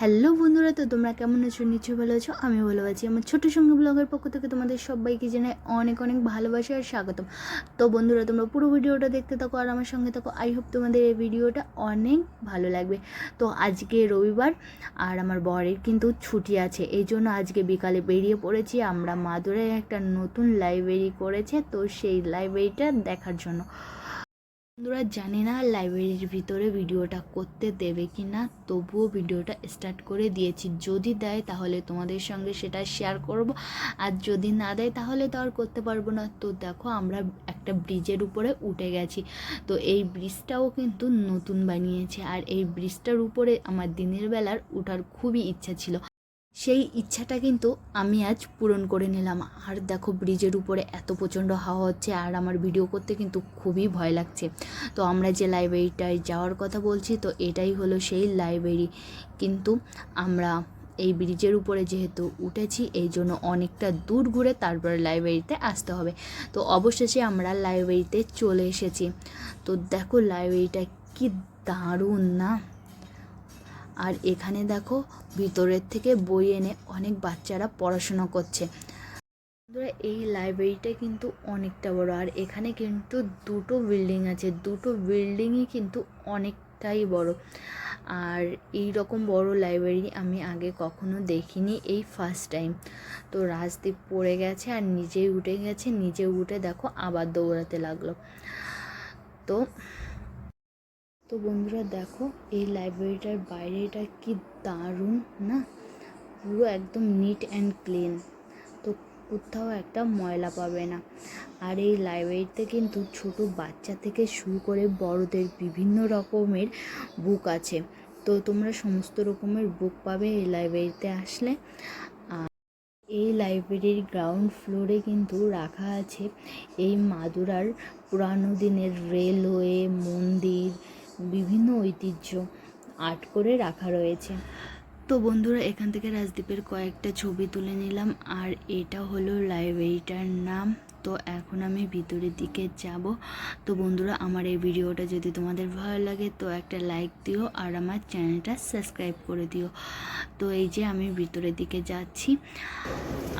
Hello বন্ধুরা, তো তোমরা কেমন আছো? নিশ্চয়ই ভালো আছো আমি ভালো আছি। আমার ছোটো সঙ্গে ব্লগের পক্ষ থেকে তোমাদের সবাইকে জানাই অনেক অনেক ভালোবাসা আর স্বাগতম। তো বন্ধুরা, তোমরা পুরো ভিডিওটা দেখতে থাকো আর আমার সঙ্গে থাকো। আই হোপ তোমাদের এই ভিডিওটা অনেক ভালো লাগবে। তো আজকে রবিবার আর আমার বরের কিন্তু ছুটি আছে, এই জন্য আজকে বিকালে বেরিয়ে পড়েছি। আমরা মাদুরায় একটা নতুন লাইব্রেরি করেছে, তো সেই লাইব্রেরিটা দেখার জন্য। বন্ধুরা জানি না লাইব্রেরির ভিতরে ভিডিওটা করতে দেবে কি না তবুও ভিডিওটা স্টার্ট করে দিয়েছি। যদি দেয় তাহলে তোমাদের সঙ্গে সেটা শেয়ার করব। আর যদি না দেয় তাহলে তো আর করতে পারব না। তো দেখো আমরা একটা ব্রিজের উপরে উঠে গেছি। তো এই ব্রিজটাও কিন্তু নতুন বানিয়েছে। আর এই ব্রিজটার উপরে আমার দিনের বেলার ওঠার খুবই ইচ্ছা ছিল। সেই ইচ্ছাটা কিন্তু আমি আজ পূরণ করে নিলাম। আর দেখো, ব্রিজের উপরে এত প্রচণ্ড হাওয়া হচ্ছে আর আমার ভিডিও করতে কিন্তু খুবই ভয় লাগছে। তো আমরা যে লাইব্রেরিটায় যাওয়ার কথা বলছি, তো এটাই হলো সেই লাইব্রেরি। কিন্তু আমরা এই ব্রিজের উপরে যেহেতু উঠেছি, এই জন্য অনেকটা দূর ঘুরে তারপরে লাইব্রেরিতে আসতে হবে। তো অবশেষে আমরা লাইব্রেরিতে চলে এসেছি। তো দেখো, লাইব্রেরিটা কি দারুণ না? আর এখানে দেখো ভিতরের থেকে বই এনে অনেক বাচ্চারা পড়াশোনা করছে। এই লাইব্রেরিটা কিন্তু অনেকটা বড়। আর এখানে কিন্তু দুটো বিল্ডিং আছে। দুটো বিল্ডিংই কিন্তু অনেকটাই বড়। আর এই রকম বড় লাইব্রেরি আমি আগে কখনো দেখিনি এই ফার্স্ট টাইম তো রাজদীপ পড়ে গেছে আর নিজেই উঠে গেছে। নিজে উঠে দেখো আবার দৌড়াতে লাগল। তো তো বন্ধুরা দেখো, এই লাইব্রেরিটার বাইরেটা কি দারুণ, না? পুরো একদম নিট অ্যান্ড ক্লিন তো কোথাও একটা ময়লা পাবে না। আর এই লাইব্রেরিতে কিন্তু ছোট বাচ্চা থেকে শুরু করে বড়দের বিভিন্ন রকমের বুক আছে। তো তোমরা সমস্ত রকমের বুক পাবে এই লাইব্রেরিতে আসলে। এই লাইব্রেরির গ্রাউন্ড ফ্লোরে কিন্তু রাখা আছে এই মাদুরার পুরানো দিনের রেলওয়ে মন্দির বিভিন্ন ঐতিহ্য আর্ট করে রাখা রয়েছে। তো বন্ধুরা, এখান থেকে রাজদ্বীপের কয়েকটা ছবি তুলে নিলাম, আর এটা হলো লাইব্রেরিটার নাম। তো এখন আমি ভিতরের দিকে যাব। তো বন্ধুরা, আমার এই ভিডিওটা যদি তোমাদের ভালো লাগে, তো একটা লাইক দিও আর আমার চ্যানেলটা সাবস্ক্রাইব করে দিও। তো এই যে আমি ভিতরের দিকে যাচ্ছি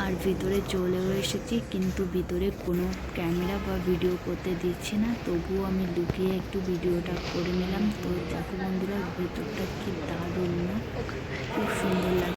আর ভিতরে চলেও এসেছি, কিন্তু ভিতরে কোনো ক্যামেরা বা ভিডিও করতে দিচ্ছে না। তবুও আমি লুকিয়ে একটু ভিডিওটা করে নিলাম। তো দেখো বন্ধুরা, ভিতরটা কি দারুণ না, খুব সুন্দর লাগে